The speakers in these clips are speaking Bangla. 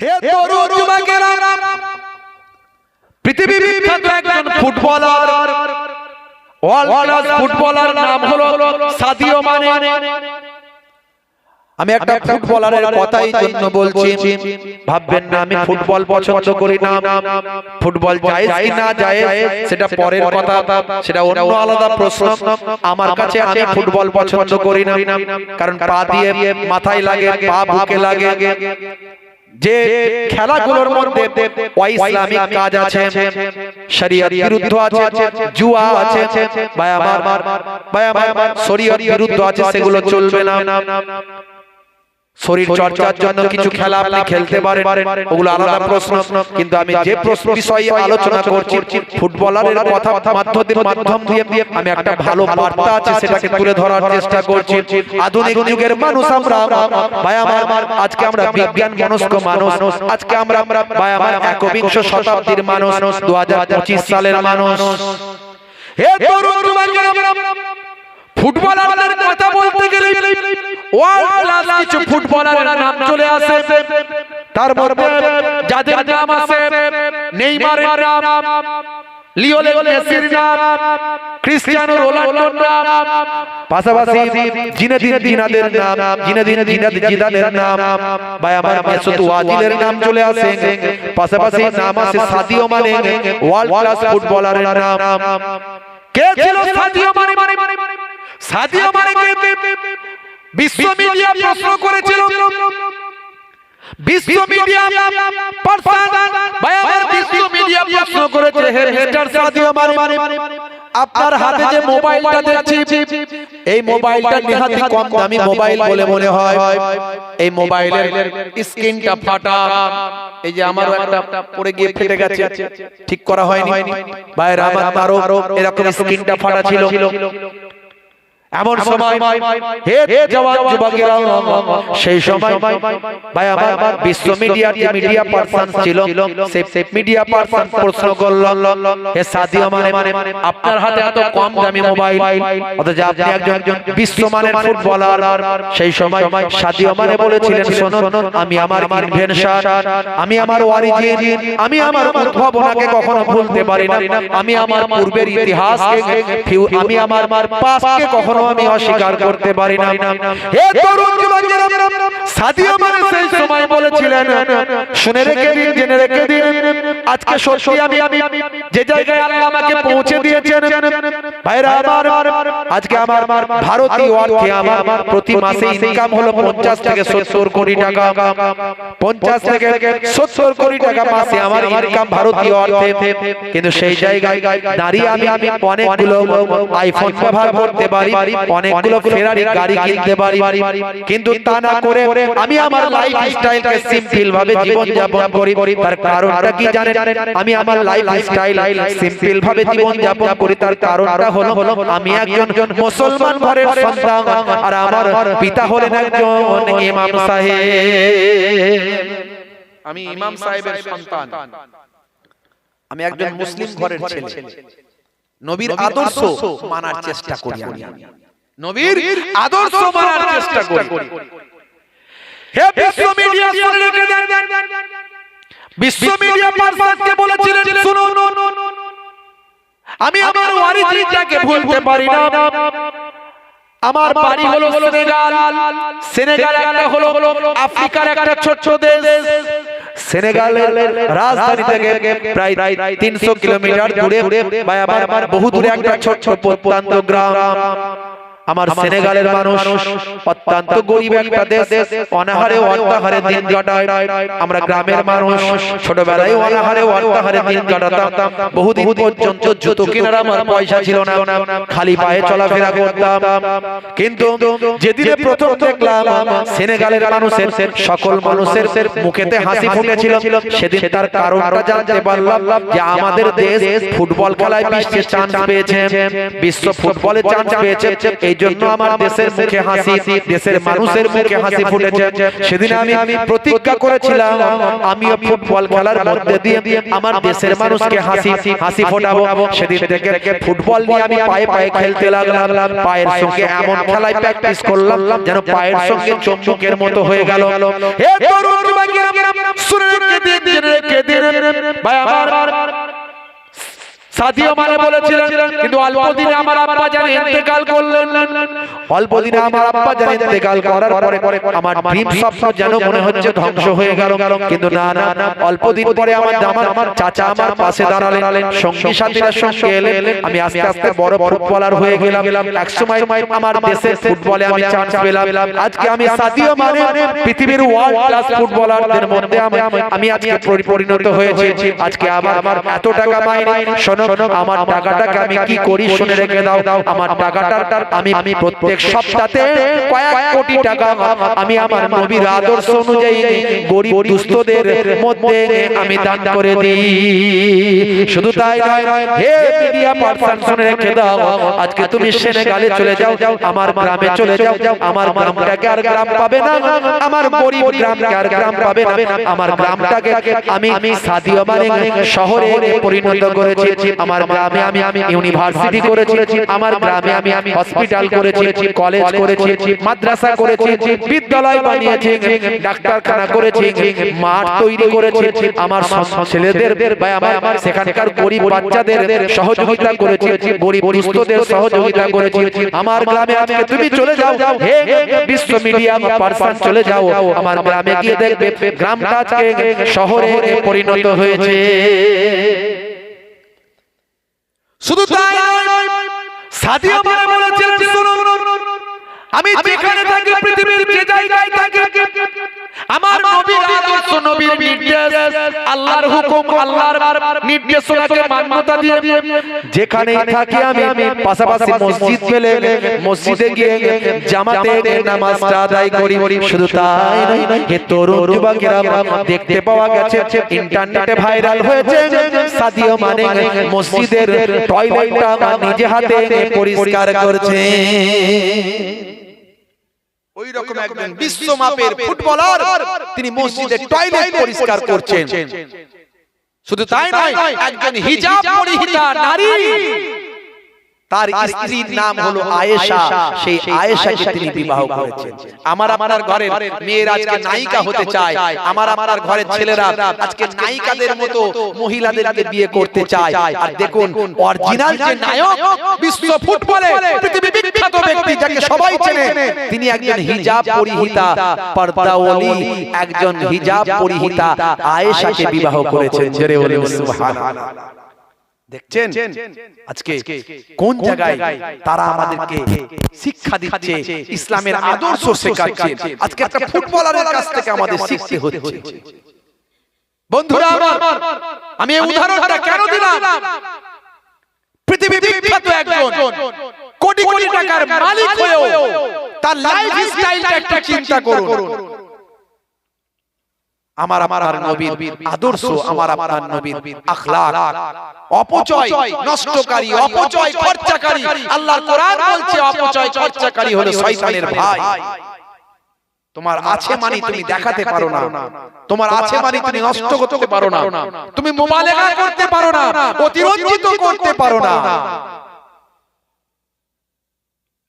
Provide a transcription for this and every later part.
হে তরুণ যুবকেরা পৃথিবী বিখ্যাত একজন ফুটবলার ওয়ার্ল্ড ফুটবলার নাম হলো সাদিও মানে। আমি একটা ফুটবলারের কথাই জন্য বলছি ভাববেন না আমি ফুটবল পছন্দ করি না। ফুটবল জায়েজ কি না জায়েজ সেটা পরের কথা সেটা অন্য আলাদা প্রশ্ন। আমার কাছে আমি ফুটবল পছন্দ করি না কারণ পা দিয়ে মাথায় লাগে পা বুকে লাগে। যে খেলাগুলোর মধ্যে ইসলামিক কাজ আছে, শরীয়ত বিরুদ্ধ আছে, জুয়া আছে বা আমার বা আমার শরীয়ত বিরুদ্ধ আছে, সেগুলো চলবে না। শরীর চর্চার জন্য কিছু খেলা আপনি খেলতে পারেন ওগুলো আলাদা প্রশ্ন। কিন্তু আমি যে প্রশ্ন বিষয়ে আলোচনা করছি ফুটবলারের কথা মাধ্যমের মাধ্যম দিয়ে আমি একটা ভালো বার্তা আছে সেটাকে তুলে ধরার চেষ্টা করছি। আধুনিক যুগের মানুষ আমরা ভাই আমার আজকে আমরা বিজ্ঞান মনস্ক মানুষ আজকে আমরা ভাই আমার একবিংশ শতাব্দীর মানুষ দু হাজার পঁচিশ সালের মানুষ। হে তরুণ যুবকেরা, ফুটবলারদের কথা বলতে গেলে ওয়ার্ল্ড ক্লাস কিছু ফুটবলারের নাম চলে আসে। তার মধ্যে যাদের নাম আছে নেইমারের নাম, লিওনেল মেসির নাম, ক্রিস্টিয়ানো রোনাল্ডোর নাম, পাশাপাশি জিনেদিন নাম, জিনেদিন জিনাদ জিদানের নাম, ভাই আমার ওয়াজিলের নাম চলে আসে। পাশাপাশি নাম আছে সাদিও মানে ওয়ার্ল্ড ক্লাস ফুটবলারের নাম। কে ছিল সাদিও মানে মানে বিশ্ব মিডিয়া প্রশ্ন করেছিল। বিশ্ব মিডিয়া পারসান ভাই আমার বিশ্ব মিডিয়া প্রশ্ন করেছে হে মিস্টার সাদিও আপনার হাতে যে মোবাইলটা দেখছি এই মোবাইলটা নেহাতি কম দামি মোবাইল বলে মনে হয়। এই মোবাইলের স্ক্রিনটা ফাটা। এই যে আমারও একটা পড়ে গিয়ে ফেটে গেছে। ঠিক করা হয়নি। বাইরে আমার তারও এরকম স্ক্রিনটা ফাটা ছিল। এমন সময় হে জওয়ান যুবকেরা সেই সময় ভাই আমার বিশ্ব মিডিয়া মিডিয়া পারসন ছিল সেই মিডিয়া পারসন প্রশ্ন করল হে সাদিও মানে আপনার হাতে এত কম দামি মোবাইল অথচ আপনি একজন একজন বিশ্বমানের ফুটবলার সেই সময় সাদিও মানে বলেছিলেন শোনো আমি আমার ইনভেনশন আমি আমার অরিজিন আমি আমার উদ্ভাবনাকে কখনো ভুলতে পারি না আমি আমার পূর্বের ইতিহাসকে আমি আমার পাস্টকে কখনো আমি অস্বীকার করতে পারি না হে তরুণ যুবকেরা সাদিয়া মানে সেই সময় বলেছিলেন শুনে রেখে দিন জেনে রেখে দিন আজকে সত্যি আমি যে জায়গায় আল্লাহ আমাকে পৌঁছে দিয়েছেন ভাইরা আমার আজকে আমার ভারতীয় অর্থে আমার প্রতি মাসে ইনকাম হলো 50 থেকে 70 কোটি টাকা। 50 থেকে 70 কোটি টাকা মাসে আমার ইনকাম ভারতীয় অর্থে। কিন্তু সেই জায়গায় দাঁড়িয়ে আমি আমি অনেকগুলো আইফোন ব্যবহার করতে পারি অনেকগুলো ফেরারি গাড়ি কিনতে পারি। কিন্তু তা না করে আমি আমার লাইফ স্টাইলকে সিম্পল ভাবে জীবন যাপন করি। তার কারণটা কি জানেন? আমি আমার লাইফ স্টাইল সিম্পল ভাবে জীবন যাপন করি। তার কারণটা হলো আমি একজন মুসলমান ঘরের সন্তান আর আমার পিতা হলেন একজন ইমাম সাহেব। আমি ইমাম সাহেবের সন্তান। আমি একজন মুসলিম ঘরের ছেলে। নবীর আদর্শ মানার চেষ্টা করি আমি। নবীর আদর্শ মানার চেষ্টা করি। হে বিশ্ব মিডিয়া শুনে রেখে দেন। বিশ্ব মিডিয়া পারসানকে বলেছিলেন শুনুন। আমি আমার অরিজিনটাকে ভুলতে পারি না। আমার বাড়ি হলো সেনেগাল। সেনেগাল। একটা হলো আফ্রিকার একটা ছোট দেশ। সেনেগালের রাজধানী থেকে প্রায় তিনশো কিলোমিটার দূরে বা আমার বহু দূরে একটা ছোট্ট প্রত্যন্ত গ্রাম। আমার সেনেগালের মানুষ অত্যন্ত গরিব একটা দেশ অনাহারে অর্থাহারে দিন কাটায়। আমরা গ্রামের মানুষ ছোটবেলায় অনাহারে অর্থাহারে দিন কাটাতাম। বহুদিন পর্যন্ত জুতো কেনার আমার পয়সা ছিল না। খালি পায়ে চলাফেরা করতাম। কিন্তু যেদিনে প্রথম দেখলাম সেনেগালের মানুষের সকল মানুষের মুখেতে হাসি ফুটেছিল। সেদিন তার কারণটা জানতে পারলাম যে আমাদের দেশ ফুটবল খেলায় বিশ্বে চান্স পেয়েছে। বিশ্ব ফুটবলে চান্স পেয়েছে। এই জন্য আমার দেশের মুখে হাসি দেশের মানুষের মুখে হাসি ফুটেছে। সেদিন আমি প্রতিজ্ঞা করেছিলাম আমিও ফুটবল খেলার মধ্যে দিয়ে আমার দেশের মানুষকে হাসি হাসি ফোটাবো। সেদিন থেকে ফুটবল নিয়ে আমি পায়ে পায়ে খেলতে লাগলাম পায়ের সঙ্গে এমন খেলায় প্র্যাকটিস করলাম যেন পায়ের সঙ্গে চমচকের মতো হয়ে গেল। ভাই আমার সাদিও মানে বলেছিলেন কিন্তু অল্প দিনে আমার আব্বা জানে ইন্তেকাল করলেন। অল্প দিনে আমার আব্বা জানে ইন্তেকাল করার পরে পরে আমার ড্রিম স্বপ্ন যেন মনে হচ্ছে ধ্বংস হয়ে গেল। কিন্তু না না অল্প দিন পরে আমার আমার আমার চাচা আমার পাশে দাঁড়ালেন। সঙ্গী সাথীরা সঙ্গে এলেন। আমি আস্তে আস্তে বড় ফুটবলার হয়ে গেলাম। এক সময় আমার দেশের ফুটবলে আমি চান্স পেলাম আজকে আমি সাদিও মানে পৃথিবীর ওয়ার্ল্ড ক্লাস ফুটবলারদের মধ্যে আমি আজকে পরি- পরিণত হয়েছি আজকে আমার আমার এত টাকা মাইনে শোনো আমার টাকাটাকে আমি কি করি? শুনে রেখে দাও। আমার টাকাটা আমি আমি প্রত্যেক সপ্তাহে কয়েক কোটি টাকা আমি আমার নবীর আদর্শ অনুযায়ী গরিব দুস্থদের মধ্যে আমি দান করে দিই। শুধু তাই নয় হে মিডিয়া পারসন শুনে রেখে দাও। আজকে তুমি সেনেগালে চলে যাও। আমার গ্রামে চলে যাও। আমার গ্রামটাকে আর গ্রাম পাবে না। আমার গরিব গ্রামকে আর গ্রাম পাবে না। আমার গ্রামটাকে আমি সাদিও মানে শহরে পরিণত করেছি আমার গ্রামে আমি আমি ইউনিভার্সিটি করেছি আমার গ্রামে আমি আমি হসপিটাল করেছি কলেজ করেছি মাদ্রাসা করেছি বিদ্যালয় বানিয়েছি ডাক্তারখানা করেছি মাঠ তৈরি করেছি আমার ছেলেদের বা আমার আমার সেখানকার গরিব বাচ্চাদের সহযোগিতা করেছি গরিব দুস্থদের সহযোগিতা করেছি আমার গ্রামে আজকে তুমি চলে যাও হে বিশ্ব মিডিয়া পারসন চলে যাও আমার গ্রামে গিয়ে দেখবে গ্রামটা আজকে শহরে পরিণত হয়েছে। শুধু তাই নয় সাদিয়া বলেছিলেন শুনুন আমি যেখানে থাকি পৃথিবীর যে জায়গায় থাকি আমার নবীর আদর্শ নবীর নির্দেশ আল্লাহর হুকুম আল্লাহর নির্দেশনাকে মান্যতা দিয়ে যেখানে থাকি আমি পাশাপাশি মসজিদ পেলে মসজিদে গিয়ে জামাতে নামাজটা আদায় করি শুধু তাই নয় হে তরুণ যুবকেরা দেখতে পাওয়া গেছে ইন্টারনেটে ভাইরাল হয়েছে সাদিও মানে মসজিদের টয়লেটটা নিজে হাতে পরিষ্কার করছে। ওই রকম একজন বিশ্বমাপের ফুটবলার তিনি মসজিদে টয়লেট পরিষ্কার করছেন। শুধু তাই নয় একজন হিজাব পরিহিতা নারী। তার স্ত্রীর নাম হলো আয়েশা। সেই আয়েশাকে তিনি বিবাহ করেছেন। আমার আপনার ঘরের মেয়েরা আজকে নায়িকা হতে চায়। আমার আপনার ঘরের ছেলেরা আজকে নায়িকাদের মতো মহিলাদেরকে বিয়ে করতে চায়। আর দেখুন অরিজিনাল যে নায়ক বিশ্ব ফুটবলে পৃথিবী বিখ্যাত ব্যক্তি যাকে সবাই চেনে তিনি একজন হিজাব পরিহিতা পর্দাওয়ালি একজন হিজাব পরিহিতা আয়েশাকে বিবাহ করেছেন। জোরে সুবহানাল্লাহ। দেখছেন? আজকে কোন জায়গায় তারা আমাদেরকে শিক্ষা দিচ্ছে ইসলামের আদর্শ শেখাচ্ছে। আজকে একটা ফুটবলারের কাছ থেকে আমাদের শিখতে হচ্ছে। বন্ধুরা আমার আমি এই উদাহরণটা কেন দিলাম? পৃথিবী বিখ্যাত একজন। কোটি কোটি টাকার মালিক হয়েও তার লাইফ স্টাইলটা একটা চিন্তা করুন। আমার আমার নবীর আদর্শ আমার আপনার নবীর আখলাক। অপচয় নষ্টকারী অপচয় খরচাকারী। আল্লাহর কোরআন বলছে অপচয় খরচাকারী হলো শয়তানের ভাই। তোমার আছে মানে তুমি দেখাতে পারো না। তোমার আছে মানে তুমি নষ্ট করতে পারো না। তুমি করতে পারো না। অতিরঞ্জিত করতে পারো না।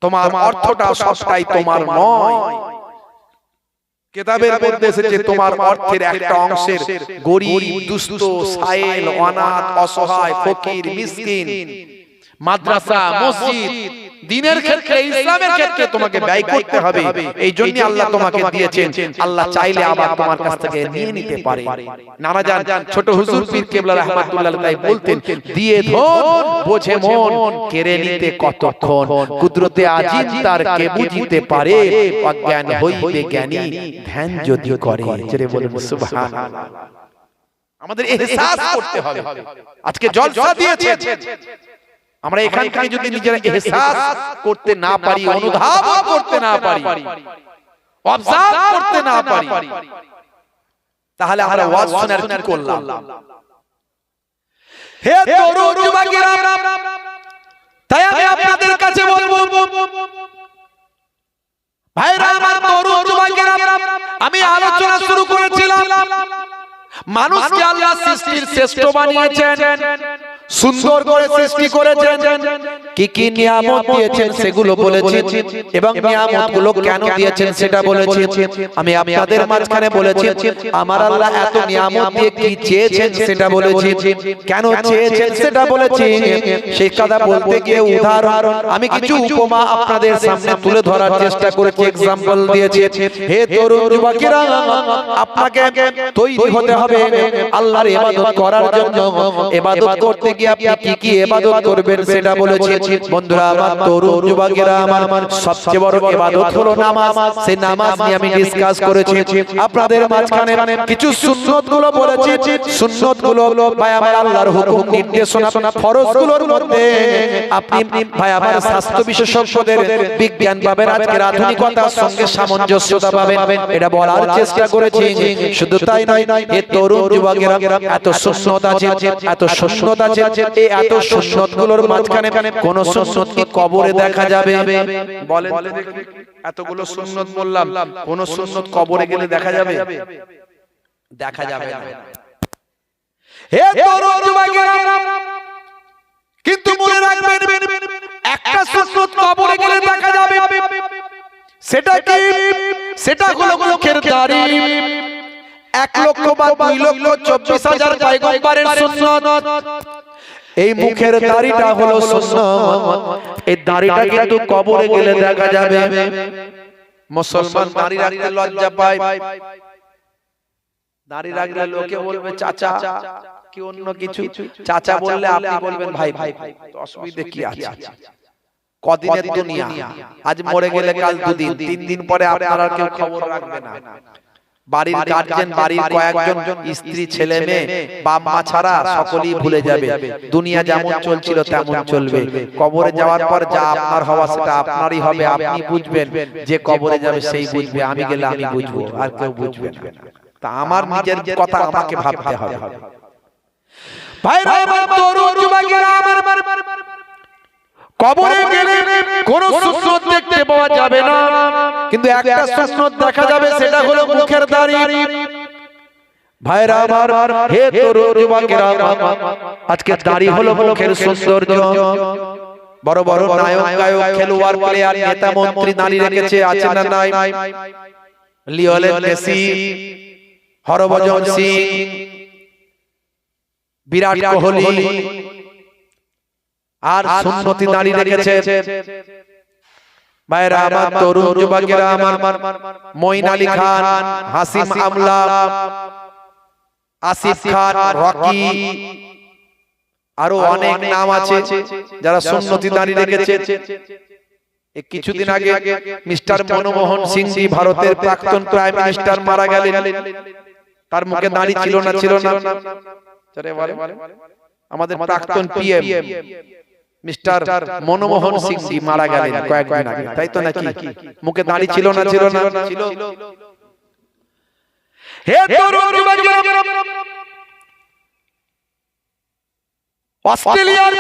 তোমার অর্থটা সবটাই তোমার নয়। কেতাবের মধ্যে এসেছে তোমার অর্থের একটা অংশের গরিব দুস্থ সায়েল অনাথ অসহায় ফকির মিসকিন। মাদ্রাসা মসজিদ। দিনের ক্ষেত্রে ইসলামের ক্ষেত্রে তোমাকে ব্যয় করতে হবে। এই জন্য আল্লাহ তোমাকে দিয়েছেন। আল্লাহ চাইলে আবার তোমার কাছ থেকে নিয়ে নিতে পারে। নানা জান ছোট হুজুর পীর কেবলা রহমাতুল্লাহ তাই বলতেন দিয়ে ধন বোঝে মন কেড়ে নিতে কতক্ষণ? কুদরতে আজিম তার কে বুঝিতে পারে অজ্ঞান হইবে জ্ঞানী ধ্যান যদি করে। জেরে বলুন সুবহানাল্লাহ। আমাদের এহসাস করতে হবে। আজকে জলসা দিয়েছে আমরা এখান থেকে যদি নিজেরা এহসাস করতে না পারি অনুধাব করতে না পারি অবজার্ভ করতে না পারি তাহলে আমরা ওয়াজ শোনার কি করলাম? হে তরুণ যুবকেরা তাই আমি আপনাদের কাছে বলব ভাইরা আমার তরুণ যুবকেরা আমি আলোচনা শুরু করেছিলাম। মানুষকে আল্লাহ সৃষ্টির শ্রেষ্ঠ বানিয়েছেন। সুন্দর করে সৃষ্টি করেছেন। কি কি নিয়ামত দিয়েছেন সেগুলো বলেছি। এবং নিয়ামতগুলো কেন দিয়েছেন সেটা বলেছি। আমি আপনাদের মাঝখানে বলেছি আমার আল্লাহ এত নিয়ামত দিয়ে কি চেয়েছেন সেটা বলেছি। কেন চেয়েছেন সেটা বলেছি। সেই কথা বলতে গিয়ে উদাহরণ আমি কিছু উপমা আপনাদের সামনে তুলে ধরার চেষ্টা করেছি এক্সাম্পল দিয়েছি। হে তরুণ যুবকেরা আপনাকে তৈরি হতে হবে। আল্লাহর ইবাদত করার জন্য। ইবাদত করতে গিয়ে আপনি কি কি ইবাদত করবেন সেটা বলেছি বন্ধুরা, আমার তরুণ যুবকেরা আমার সবচেয়ে বড় ইবাদত হলো নামাজ। সেই নামাজ নিয়ে আমি ডিসকাস করেছি। আপনাদের মাঝখানে কিছু সুন্নতগুলো বলেছি। সুন্নতগুলো ভাই আমার আল্লাহর হুকুম, নির্দেশনা ফরজগুলোর মধ্যে আপনি ভাই আমার স্বাস্থ্য বিশেষজ্ঞদের বিজ্ঞান পাবেন। আজকের আধুনিকতার সঙ্গে সামঞ্জস্যতা পাবেন। এটা বলার চেষ্টা করেছি। শুধু তাই নয়, এ তরুণ যুবকেরা এত সুন্নত আছে, এত সুন্নত আছে এই এত সুন্নত মাঝখানে কোন সুন্নত কবরে দেখা যাবে? এতগুলো সুন্নত বললাম, কোন সুন্নত কবরে গেলে দেখা যাবে? দেখা যাবে কিন্তু মনে রাখবেন, একটা সুন্নত কবরে গেলে দেখা যাবে। সেটা কি? সেটা হলো মুখের দাড়ি। এক লক্ষ বা দুই লক্ষ, চব্বিশ হাজার পয়গম্বরের সুন্নত। এই মুখের দাড়িটা হলো সুন্নত। এই দাড়িটা কিন্তু কবরে গেলে দেখা যাবে। মুসলমান দাড়ি রাখতে লজ্জা পায়। দাড়ি রাখলে লোকে বলবে চাচা কি অন্য কিছু? চাচা বললে আপনি বলবেন ভাই ভাই অসুবিধা কি আছে? কদিনের দুনিয়া। আজ মরে গেলে কাল দুদিন। তিন দিন পরে আপনারা কেউ খবর রাখবে না। বাড়ির গার্জেন বাড়ির কয়েকজন স্ত্রী ছেলে মেয়ে বাপ মা ছাড়া সকলেই ভুলে যাবে। দুনিয়া যেমন চলছিল তেমন চলবে। কবরে যাওয়ার পর যা আপনার হওয়া সেটা আপনারই হবে আপনি বুঝবেন। যে কবরে যাবে সেই বুঝবে আমি গেলে আমি বুঝব আর কেউ বুঝবে না। তা আমার নিজের কথা আমাকে ভাবতে হবে। ভাইরা আমার তরুণ যুবকেরা। আমার কবরে গেলে কোন সুন্নত দেখতে পাওয়া যাবে না। কিন্তু একটা সুন্নত দেখা যাবে সেটা হলো মুখের দাড়ি। ভাইরা আমার হে তরুণ যুবকেরা আজকে দাড়ি হলো মুখের সৌন্দর্য। বড় বড় নায়ক গায়ক খেলোয়াড় প্লেয়ার নেতা মন্ত্রী নারী রেখেছে আছে না নাই? লিওনেল মেসি হরভজন সিং বিরাট কোহলি আর সুন্নতি দাঁড়িয়ে রেখেছে ভাইরা আমার তরুণ যুবকেরা আমার মঈন আলী খান হাসিম আমলা আসিফ খান রকি আরও অনেক নাম আছে যারা সুন্নতি দাঁড়িয়ে রেখেছে কিছুদিন আগে মিস্টার মনমোহন সিং জি ভারতের প্রাক্তন প্রাইম মিনিস্টার মারা গেলেন। তার মুখে দাঁড়ি ছিল না ছিল না। আমাদের প্রাক্তন পিএম মিস্টার মনমোহন সিং জি মারা গেলেন কয়েকদিন আগে। তাই তো নাকি? মুখে দাঁড়ি ছিল না ছিল না? হে তরুণ অস্ট্রেলিয়ার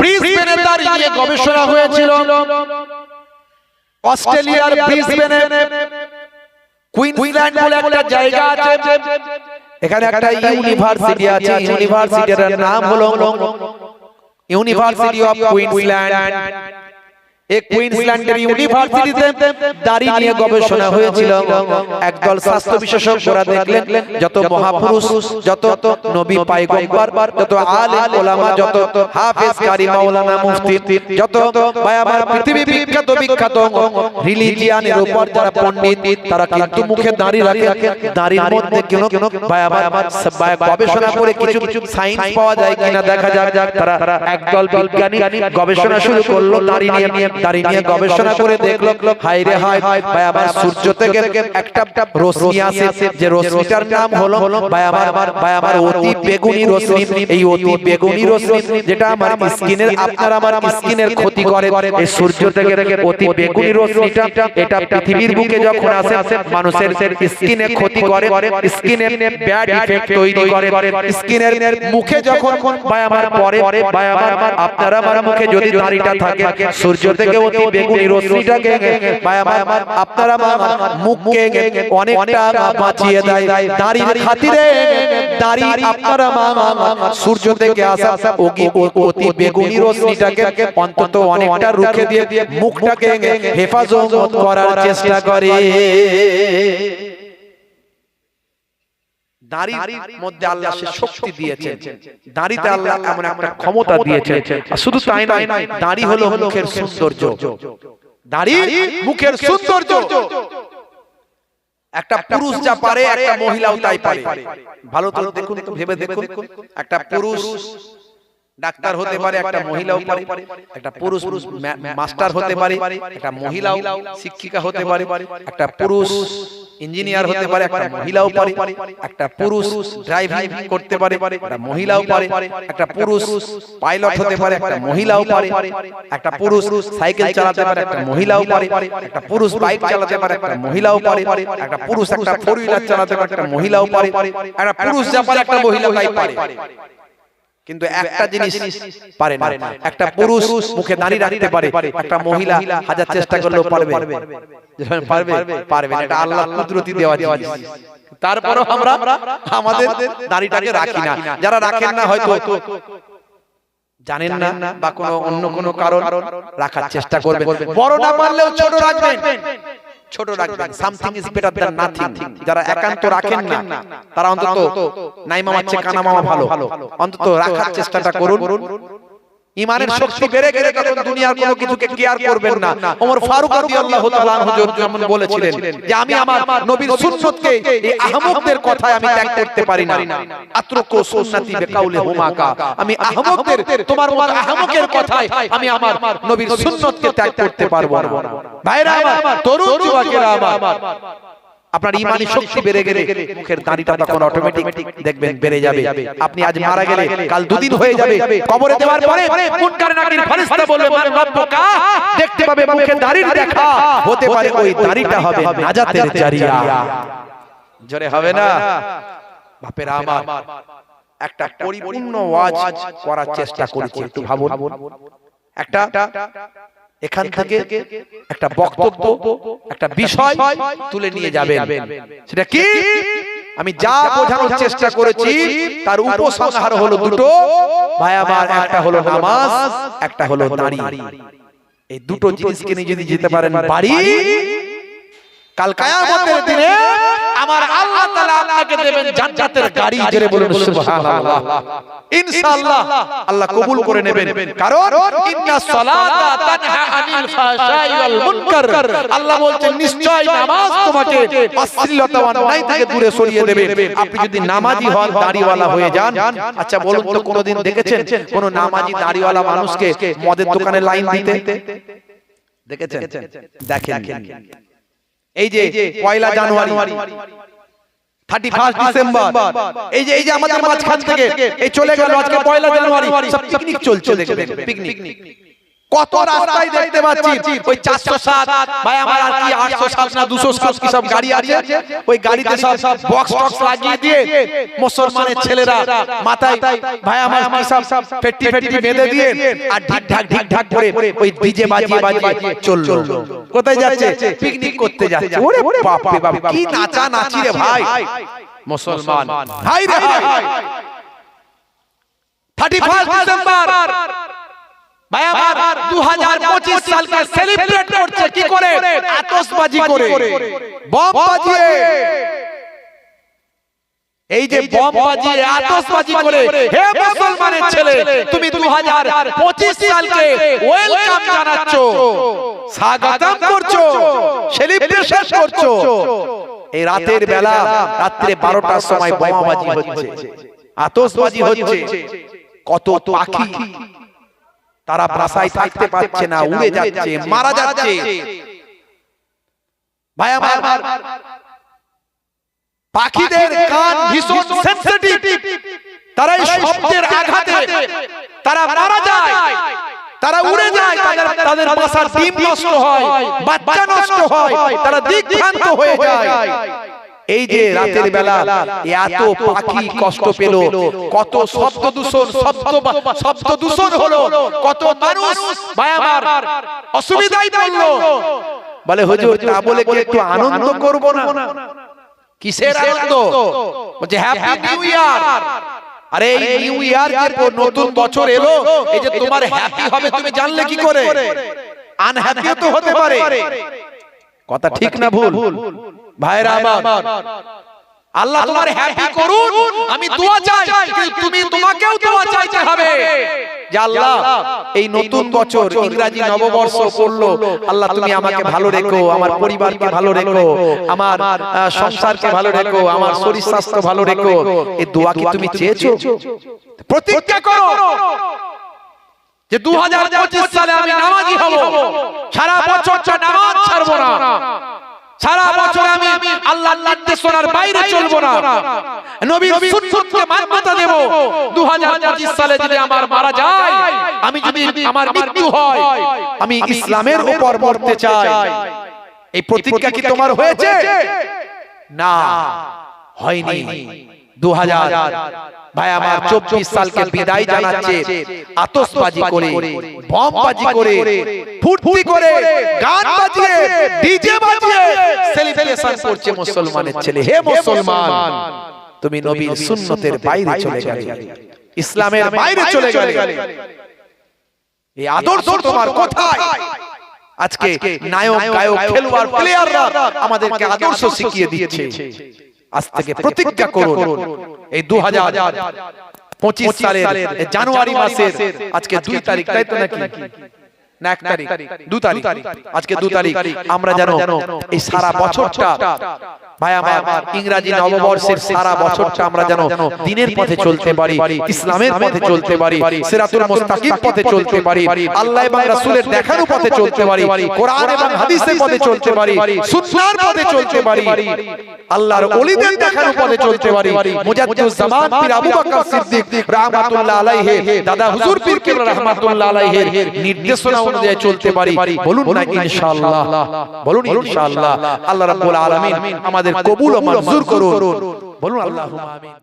ব্রিসবেনে দাঁড়িয়ে গবেষণা হয়েছিল। অস্ট্রেলিয়ার ব্রিসবেনে কুইন্সল্যান্ড বলে একটা জায়গা আছে। এখানে একটা ইউনিভার্সিটি আছে। ইউনিভার্সিটির নাম হলো ইউনিভার্সিটি অফ কুইন্সল্যান্ড এই কুইন্সল্যান্ডের ইউনিভার্সিটিতে দাড়ি নিয়ে গবেষণা হয়েছিল। একদল স্বাস্থ্য বিশেষজ্ঞরা দেখলেন যত মহাপুরুষ যত নবী পায়গম্বর যত আলেম ওলামা যত হাফেজ কারি মাওলানা মুফতি যত ভাই আমার পৃথিবী বিখ্যাত বিখ্যাত রিলিজিয়ানের উপর যারা পণ্ডিত তারা কিন্তু মুখে দাড়ি রাখে দাড়ির মধ্যে কেন কেন ভাই আমার ভাই গবেষণা করে কিছু কিছু সায়েন্স পাওয়া যায় কিনা দেখা যাক তারা একদল বিজ্ঞানী গবেষণা শুরু করল দাড়ি নিয়ে দাড়ি নিয়ে গবেষণা করে দেখল হাই ভাই আবার সূর্য থেকে একটা রশ্মি আসে যে রশ্মিটার নাম হলো ভাই ভাই অতি বেগুনি রশ্মি। এই অতি বেগুনি রশ্মি যেটা আমার স্কিনের আপনার আমার স্কিনের ক্ষতি করে এই সূর্য থেকে অতি বেগুনি রশ্মিটা এটা পৃথিবীর বুকে যখন আসে মানুষের স্কিনে ক্ষতি করে স্কিনে ব্যাড ইফেক্ট তৈরি করে স্কিনের মুখে যখন ভাই আমার পরে ভাই আমার আপনার আমার মুখে যদি দাড়িটা থাকে সূর্য থেকে বেগুনি রশ্মিটাকে আপনারা মুখকে অনেকটা বাঁচিয়ে দেয়। খাতিরে আপনারা সূর্য থেকে আসা অগি অতি বেগুনি রশ্মিটাকে অন্তত অনেকটা রুখে দিয়ে মুখটাকে হেফাজত করার চেষ্টা করে। দাড়ির মধ্যে আল্লাহ সে শক্তি দিয়েছেন। দাড়িতে আল্লাহ এমন একটা ক্ষমতা দিয়েছেন। শুধু তাই নয় দাড়ি হলো মুখের সৌন্দর্য। দাড়ি মুখের সৌন্দর্য। একটা পুরুষ যা পারে একটা মহিলাও তাই পারে। ভালো তো দেখুন ভেবে দেখুন। একটা পুরুষ ডাক্তার হতে পারে একটা মহিলাও পারে একটা পুরুষ মাস্টার হতে পারে একটা মহিলাও শিক্ষিকা হতে পারে একটা পুরুষ ইঞ্জিনিয়ার হতে পারে একটা মহিলাও পারে একটা পুরুষ ড্রাইভিং করতে পারে একটা মহিলাও পারে একটা পুরুষ পাইলট হতে পারে একটা মহিলাও পারে একটা পুরুষ সাইকেল চালাতে পারে একটা মহিলাও পারে একটা পুরুষ বাইক চালাতে পারে একটা মহিলাও পারে একটা পুরুষ একটা ফোর হুইলার চালাতে পারে একটা মহিলাও পারে একটা পুরুষ যা পারে একটা মহিলা তাই পারে কিন্তু একটা জিনিস পারে না। একটা পুরুষ মুখে দাঁড়িয়ে রাখতে পারে একটা মহিলা হাজার চেষ্টা করলেও পারবে। পারবে। পারবে এটা আল্লাহ কুদরতি দেওয়া জিনিস। তারপরও আমরা আমাদের দাড়িটাকে রাখি না। যারা রাখেন না হয়তো জানেন না বা কোনো অন্য কোনো কারণ রাখার চেষ্টা করবেন। বড় না পারলেও ছোট রাখবেন। ছোট রাখবেন। Something is better than nothing যারা একান্ত রাখেন না তারা অন্তত নাই মামা চেয়ে কানা মামা ভালো। অন্তত রাখার চেষ্টাটা করুন। ইমানের শক্তি বেড়ে গেলে তখন দুনিয়ার কোনো কিছুকে কেয়ার করবেন না। ওমর ফারুক রাদিয়াল্লাহু তাআলা আনহু যেমন বলেছিলেন যে আমি আমার নবীর সুন্নতকে এই আহমকদের কথায় আমি ত্যাগ করতে পারি না। আত্রকু সুন্নতি বিকাউলি হুমাকা আমি আহমকদের তোমার মত আহমকের কথায় আমি আমার নবীর সুন্নতকে ত্যাগ করতে পারব না। ভাইরা আমার তরুণ যুবকেরা আমার। আপনার ইমানি শক্তি বেড়ে গেলে মুখের দাড়িটা তখন অটোমেটিক দেখবেন বেড়ে যাবে। আপনি আজ মারা গেলে কাল দুদিন হয়ে যাবে। কবরে দেওয়ার পরে মুনকার নাকির ফেরেশতা বলবে মান রব্বুকা দেখতে পাবে মুখে দাড়ির দেখা। হতে পারে ওই দাড়িটা হবে নাজাতের জারিয়া। জোরে হবে না? বাপের আমার। একটা পরিপূর্ণ ওয়াজ করার চেষ্টা করেছি একটু ভাবুন। একটা এখান থেকে একটা বক্তব্য একটা বিষয় তুলে নিয়ে যাবেন। সেটা কি? আমি যা বোঝানোর চেষ্টা করেছি তার উপসংহার হলো দুটো। ভাই আমার একটা হলো নামাজ একটা হলো দাড়ি এই দুটো জিনিসকে নিয়ে যদি যেতে পারেন বাড়ি কাল কায়ামতের দিনে আমার আল্লাহ তাআলা আপনাকে দেবেন জান্নাতের গাড়ি জেরে বলুন সুবহানাল্লাহ। ইনশাআল্লাহ আল্লাহ কবুল করে নেবেন। কারণ ইন্না সালাতা তানহা আনিল ফাহশাই ওয়াল মুনকার। আল্লাহ বলছেন নিশ্চয় নামাজ তোমাকে অশ্লীলতা ও অন্যায় থেকে দূরে সরিয়ে দেবে। আপনি যদি নামাজি হন দাড়িওয়ালা হয়ে যান। আচ্ছা বলুন তো কোনোদিন দেখেছেন? কোন নামাজি দাড়িওয়ালা মানুষকে মদের দোকানে লাইন দিতে? দেখেছেন? দেখেন। এই যে পয়লা জানুয়ারি। Thirty first December. এই যে এই যে আমাদের মাঝখান থেকে এই চলে গেল আজকে পয়লা জানুয়ারি। সব পিকনিক চলছে দেখবেন পিকনিক কত রাস্তায় দেখতে পাচ্ছি? ওই চারশো সাত। ভাই আমার আর কি আটশো সাত না দুশো সাত কি সব গাড়ি আছে? ওই গাড়িতে সব বক্স টক্স লাগিয়ে দিয়ে মুসলমানের ছেলেরা মাথায় ভাই আমার কি সব ফেট্টি ফেট্টি বেঁধে দিয়ে আর ঢিক ঢাক ঢিক ঢাক করে ওই ডিজে বাজিয়ে বাজিয়ে চলল। কোথায় যাচ্ছে? পিকনিক করতে যাচ্ছে। ওরে বাপ রে বাপ কি নাচা নাচি রে ভাই? মুসলমান। ভাই রে ভাই। Thirty first December. ভাই আমার 2025 সালকে সেলিব্রেট করছে কি করে? আতশবাজি করে। বম বাজিয়ে। এই যে বম বাজিয়ে আতশবাজি করে। হে মুসলমানের ছেলে তুমি 2025 সালকে ওয়েলকাম জানাচ্ছ। স্বাগতম করছ। সেলিব্রেশন করছ। এই রাতের বেলা রাত্রে 12টার সময় বোমাবাজি হচ্ছে। আতশবাজি হচ্ছে। কত পাখি। তারা বাসায় থাকতে পারছে না উড়ে যাচ্ছে মারা যাচ্ছে। ভাই আমার পাখিদের কান ভীষণ সেনসিটিভ তারা এই শব্দের আঘাতে তারা মারা যায়। তারা উড়ে যায় তাদের তাদের বাসার ডিম নষ্ট হয় বাচ্চা নষ্ট হয় তারা দিকভ্রান্ত হয়ে যায়। এই যে রাতের বেলা এত পাখি কষ্ট পেল কত শব্দ দূষণ শব্দ শব্দ দূষণ হলো কত মানুষ আমার অসুবিধায় পড়ল। বলে হুজুর তা বলে কি একটু আনন্দ করব না? কিসের আনন্দ? বলছে হ্যাপি নিউ ইয়ার আরে এই নিউ ইয়ার যে নতুন বছর এলো এই যে তোমার হ্যাপি হবে তুমি জানলে কি করে? আনহ্যাপিও তো হতে পারে। কথা ঠিক না ভুল। ভাইরা আমার আল্লাহ তোমার হ্যাপি করুন আমি দোয়া চাই তুমি তোমাকেও দোয়া চাইতে হবে। যে আল্লাহ এই নতুন বছর ইংরেজি নববর্ষ পড়ল আল্লাহ তুমি আমাকে ভালো রেখো আমার পরিবারকে ভালো রেখো আমার সংসারকে ভালো রেখো আমার শরীর স্বাস্থ্য ভালো রেখো। এই দোয়া কি তুমি চেয়েছো? প্রতিজ্ঞা করো। যে দু সালে আমি নামাজি হব। সারা বছরটা নামাজ ছাড়বো না। সারা বছর আমি আল্লাহর নির্দেশনার বাইরে চলবো না। নবীর সুন্নতকে মান্যতা দেব। 2025 সালে যদি আমার মারা যায় আমি যদি আমার মৃত্যু হয় আমি ইসলামের উপর মরতে চাই। এই প্রতিজ্ঞা কি তোমার হয়েছে? না। হয়নি। দু হাজার ভাই আমার চব্বিশ সালকে বিদায় জানাচ্ছে আতসবাজি করে বমবাজি করে ফুর্তি করে গান বাজিয়ে ডিজে বাজিয়ে সেলিব্রেশন করছে মুসলমানের ছেলে। হে মুসলমান তুমি নবীর সুন্নতের বাইরে চলে গেলে। ইসলামের বাইরে চলে গেলে। এই আদর্শ তোমার কোথায়? আজকে নায়ক গায়ক খেলোয়াড় প্লেয়াররা আমাদেরকে আদর্শ শিখিয়ে দিচ্ছে। আজ থেকে প্রতিজ্ঞা করুন। এই দু হাজার পঁচিশ সালের জানুয়ারি মাসের আজকে দুই তারিখ তাই তো নাকি? না এক তারিখ দু তারিখ। আজকে দু তারিখ। আমরা যেন এই সারা বছরটা ভাই আমার ইংরাজি নববর্ষের সারা বছরটা আমরা যেন দিনের পথে চলতে পারি ইসলামের পথে চলতে পারি সিরাতুল মুস্তাকিম পথে চলতে পারি আল্লাহ এবং রাসূলের দেখানো পথে চলতে পারি কোরআন এবং হাদিসের পথে চলতে পারি সুন্নাহর পথে চলতে পারি আল্লাহর ওলিদের দেখানো পথে চলতে পারি মুজাদ্দিদুজ জামান পীর আবু বকর সিদ্দিক রাহমাতুল্লাহ আলাইহি দাদা হুজুর পীর কিবলা রাহমাতুল্লাহ আলাইহির নির্দেশনা অনুযায়ী চলতে পারি। বলুন না ইনশাআল্লাহ। বলুন ইনশাআল্লাহ। আল্লাহ রাব্বুল আলামিন আমাদের কবুল ও মঞ্জুর করুন। বলুন আল্লাহুম্মা আমিন।